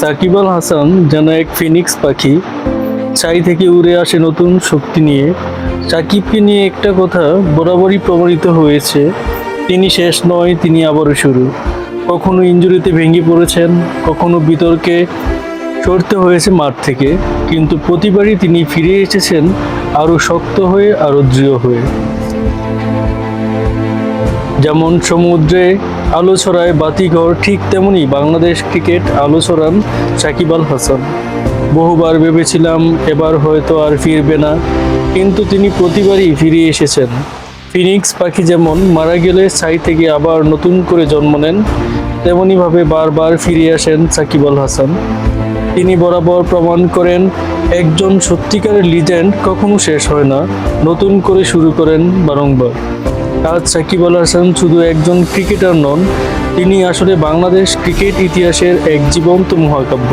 সাকিব আল হাসান যেন এক ফিনিক্স পাখি চাই থেকে উড়ে আসে নতুন শক্তি নিয়ে। সাকিবকে নিয়ে একটা কথা বরাবরই প্রমাণিত হয়েছে, তিনি শেষ নয়, তিনি আবারও শুরু। কখনো ইঞ্জুরিতে ভেঙে পড়েছেন, কখনো বিতর্কে সরতে হয়েছে মাঠ থেকে, কিন্তু প্রতিবারই তিনি ফিরে এসেছেন আরও শক্ত হয়ে, আরও দৃঢ় হয়ে। যেমন সমুদ্রে আলো ছড়ায় বাতিঘর, ঠিক তেমনি বাংলাদেশ ক্রিকেট আলো ছড়ান সাকিব আল হাসান। বহুবার ভেবেছিলাম এবার হয়তো আর ফিরবে না, কিন্তু তিনি প্রতিবারই ফিরে এসেছেন। ফিনিক্স পাখি যেমন মারা গেলে ছাই থেকে আবার নতুন করে জন্ম নেন তেমনইভাবে বারবার ফিরে আসেন সাকিব আল হাসান। তিনি বরাবর প্রমাণ করেন, একজন সত্যিকারের লিজেন্ড কখনো শেষ হয় না, নতুন করে শুরু করেন বারংবার। আজ সাকিব আল হাসান শুধু একজন ক্রিকেটার নন, তিনি আসলে বাংলাদেশ ক্রিকেট ইতিহাসের এক জীবন্ত মহাকাব্য।